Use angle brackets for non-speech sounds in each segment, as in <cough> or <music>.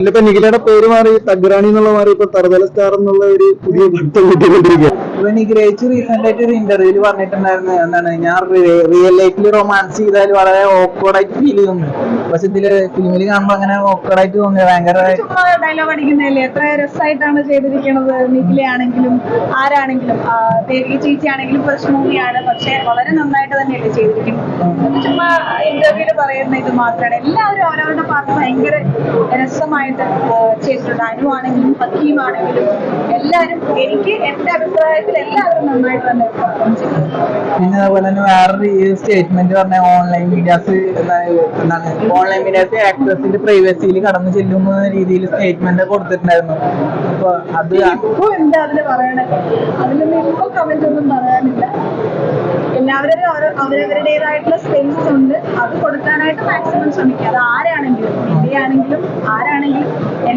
ഇപ്പൊ നിഖിലയുടെ പേര് മാറി തഗ്രാണി എന്നുള്ള മാറി ഇപ്പൊ തറുതല സ്റ്റാർ എന്നുള്ള ഒരു പുതിയ വൃത്തം കിട്ടിക്കൊണ്ടിരിക്കുക നിഗ്രഹിച്ച് റീസെന്റ് ആയിട്ട് ഒരു ഇന്റർവ്യൂൽ പറഞ്ഞിട്ടുണ്ടായിരുന്നു എന്താണ് ഞാൻ റിയൽ ലൈഫിൽ റൊമാൻസ് ചെയ്താൽ വളരെ ആയിട്ട് ഫീൽ ചെയ്യുന്നു പക്ഷെ ഇതിൽ ഫിലിമിൽ കാണുമ്പോ അങ്ങനെ ആയിട്ട് തോന്നി ഭയങ്കര ഡയലോഗ് അടിക്കുന്നതല്ലേ? എത്ര രസമായിട്ടാണ് ചെയ്തിരിക്കുന്നത് നിഖിലയാണെങ്കിലും ആരാണെങ്കിലും ദേവി ചേച്ചി ആണെങ്കിലും ഫസ്റ്റ് മൂവിയാണ് പക്ഷെ വളരെ നന്നായിട്ട് തന്നെയല്ലേ ചെയ്തിരിക്കുന്നത്. ചുമ്മാ ഇന്റർവ്യൂൽ പറയുന്ന ഇത് മാത്രമാണ് എല്ലാവരും അവരവരുടെ പാർട്ട് ഭയങ്കര രസമായിട്ട് ആ, ചെയ്തിട്ടുണ്ട്. അനുവാണെങ്കിലും ആണെങ്കിലും എല്ലാവരും എനിക്ക് എന്റെ അഭിപ്രായത്തിൽ എല്ലാവരും നന്നായിട്ട് തന്നെ പിന്നെ അതുപോലെ തന്നെ വേറൊരു സ്റ്റേറ്റ്മെന്റ് പറഞ്ഞ ഓൺലൈൻ മീഡിയാസ് എന്താണ് ഓൺലൈൻ മീഡിയാസ് ആക്ട്രസിന്റെ പ്രൈവസിയിൽ കടന്നു ചെല്ലുന്ന രീതിയിൽ സ്റ്റേറ്റ്മെന്റ് കൊടുത്തിട്ടുണ്ടായിരുന്നു. അപ്പൊ അത് ഇപ്പൊ എന്താ അതിൽ പറയണേ? അതിലൊന്നും ഇപ്പൊ കമന്റ് ഒന്നും പറയാനില്ല. എല്ലാവരും അവരവരുടേതായിട്ടുള്ള സ്പേസസ് ഉണ്ട്. അത് കൊടുക്കാനായിട്ട് മാക്സിമം ശ്രമിക്കുക. അത് ആരാണെങ്കിലും ഇന്ത്യയാണെങ്കിലും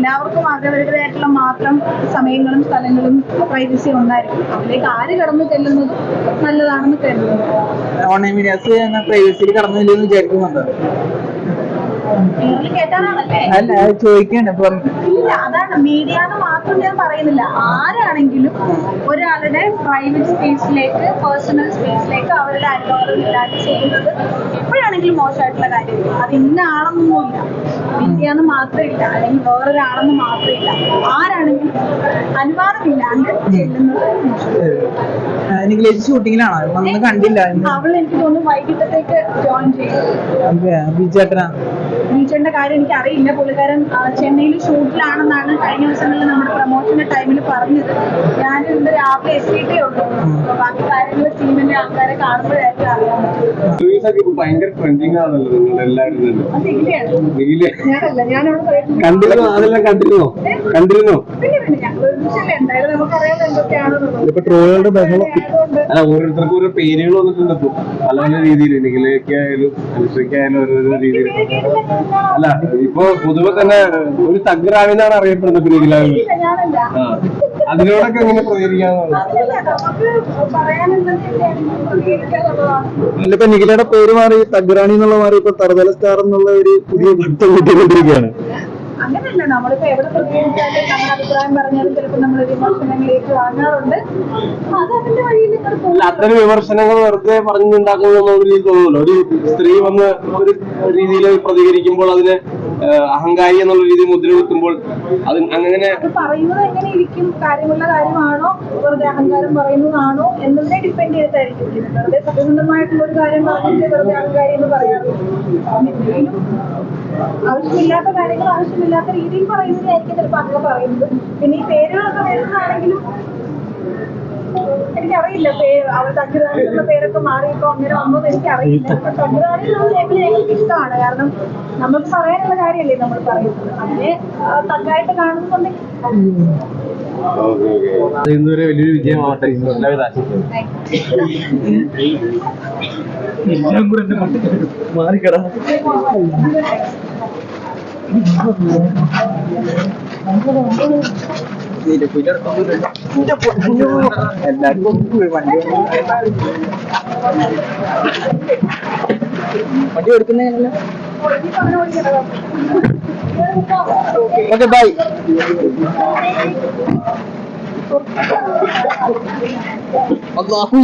എല്ലാവർക്കും അവരവരുടേതായിട്ടുള്ള മാത്രം സമയങ്ങളും സ്ഥലങ്ങളും പ്രൈവസി ഉണ്ടായിരിക്കും. അതിലേക്ക് ആര് കടന്നു ചെല്ലുന്നതും നല്ലതാണെന്ന് കരുതുന്നു. ഓൺലൈൻ മീഡിയാസ് പ്രൈവസിയിൽ വിചാരിക്കുന്നുണ്ട്? അല്ല ചോദിക്കാണ് ഇപ്പം. ഇല്ല അതാണ്. മീഡിയ എന്ന് മാത്രം ഞാൻ പറയുന്നില്ല. ആരാണെങ്കിലും ഒരാളുടെ പ്രൈവറ്റ് സ്പേസിലേക്ക് പേഴ്സണൽ സ്പേസിലേക്ക് അവരുടെ അനുഭവം ഇല്ലാതെ ചെയ്യുന്നത് എപ്പോഴാണെങ്കിലും മോശമായിട്ടുള്ള കാര്യം അത് ഇന്ന ആളെന്നൊന്നുമില്ല എന്ന് മാത്രമില്ല അല്ലെങ്കിൽ വേറൊരാളെന്ന് മാത്രമില്ല. ആരാണെങ്കിലും അനുവാദമില്ലാണ്ട് ചെല്ലുന്നത് ഷൂട്ടിങ്ങിലാണോ വന്ന് കണ്ടില്ല. അവൾ എനിക്ക് തോന്നുന്നു വൈകിട്ടത്തേക്ക് ജോയിൻ ചെയ്യും. ബീച്ചറിന്റെ കാര്യം എനിക്ക് അറിയില്ല. പുള്ളിക്കാരൻ ചെന്നൈയിൽ ഷൂട്ടിലാണെന്നാണ് കഴിഞ്ഞ ദിവസങ്ങളിൽ നമ്മുടെ പ്രൊമോഷന്റെ ടൈമിൽ പറഞ്ഞത്. ഞാൻ ഇന്ന് രാവിലെ എത്തിയിട്ടേ ഉള്ളൂ. ബാക്കി ടീമിന്റെ ആൾക്കാരെ കാണുമ്പോഴായിരിക്കും അറിയാൻ പറ്റും റിവ്യൂസൊക്കെ ഇപ്പൊ ഭയങ്കര ട്രെൻഡിങ് ആണല്ലോ നിങ്ങൾ എല്ലാവരും <laughs> കണ്ടിരുന്നോ? <laughs> അതെല്ലാം കണ്ടിരുന്നോ? ഇപ്പൊ ട്രോളുകളുടെ ബഹളം അല്ല ഓരോരുത്തർക്കും ഓരോ പേരുകൾ വന്നിട്ടുണ്ട് ഇപ്പൊ. പല പല രീതിയിൽ നിഖിലേക്ക് ആയാലും അനുശ്രീക്ക് ആയാലും ഓരോരോ രീതിയിൽ അല്ല ഇപ്പൊ പൊതുവെ തന്നെ ഒരു തഗ്രാവിനാണ് അറിയപ്പെടുന്നത് നിഖിലാവിന്. ആ. അതിനോടൊക്കെ എങ്ങനെ പ്രതികരിക്കാന്നുള്ളത് ഇപ്പൊ നിഖിലയുടെ പേര് മാറി തഗ്രാണി എന്നുള്ള മാറി ഇപ്പൊ തറുതല സ്റ്റാർ എന്നുള്ള ഒരു പുതിയ വൃത്തം കിട്ടിക്കൊണ്ടിരിക്കുകയാണ്. അങ്ങനെയല്ല നമ്മളിപ്പോ എവിടെ പ്രതികരിച്ചാലും നമ്മുടെ അഭിപ്രായം പറഞ്ഞാലും ചിലപ്പോൾ നമ്മൾ വിമർശനങ്ങളിലേക്ക് വാങ്ങാറുണ്ട്. അത് അതിന്റെ വഴിയിൽ അത്തരം വിമർശനങ്ങൾ വെറുതെ പറഞ്ഞുണ്ടാക്കുന്നതെന്ന് എനിക്ക് തോന്നുന്നു. ഒരു സ്ത്രീ വന്ന് ഒരു രീതിയിൽ പ്രതികരിക്കുമ്പോൾ അതിന് അഹങ്കാരി എന്നുള്ള രീതിയിൽ മുദ്ര കുത്തുമ്പോൾ അത് അങ്ങനെ പറയുന്നത് എങ്ങനെ ഇരിക്കും? കാര്യമുള്ള കാര്യമാണോ? വെറുതെ അഹങ്കാരം പറയുന്നതാണോ? എന്നതിനെ ഡിപ്പെൻഡ് ചെയ്തിട്ടായിരിക്കും വെറുതെ സത്യസന്ധമായിട്ടുള്ള ഒരു കാര്യം പറഞ്ഞിട്ട് വെറുതെ അഹങ്കാരി എന്ന് എന്തെങ്കിലും ആവശ്യമില്ലാത്ത കാര്യങ്ങൾ ആവശ്യമില്ലാത്ത രീതിയിൽ പറയുന്നതായിരിക്കും ചിലപ്പോൾ അങ്ങനെ പറയുന്നത്. പിന്നെ ഈ പേരുകളൊക്കെ വരുന്നതാണെങ്കിലും എനിക്കറിയില്ല പേര്. അവർ തഗ്രാണി എന്നുള്ള പേരൊക്കെ മാറിയപ്പോ അങ്ങനെ വന്നത് എനിക്കറിയില്ല. എന്നുള്ള ലേബിൾ ഞങ്ങൾക്ക് ഇഷ്ടമാണ്. കാരണം നമുക്ക് പറയാനുള്ള കാര്യമല്ലേ നമ്മൾ പറയുന്നത്. അതിനെ ആ, തഗ്ഗായിട്ട് കാണുന്നുണ്ടെങ്കിൽ. ഇന്നുവരെ വലിയൊരു വിജയമാവട്ടെ. എല്ലാവിധ ആശംസകളും. മാറിക്കട. എല്ലാവർക്കും വണ്ടി ഓടിക്കണോ ഓക്കെ ബൈ അള്ളാഹു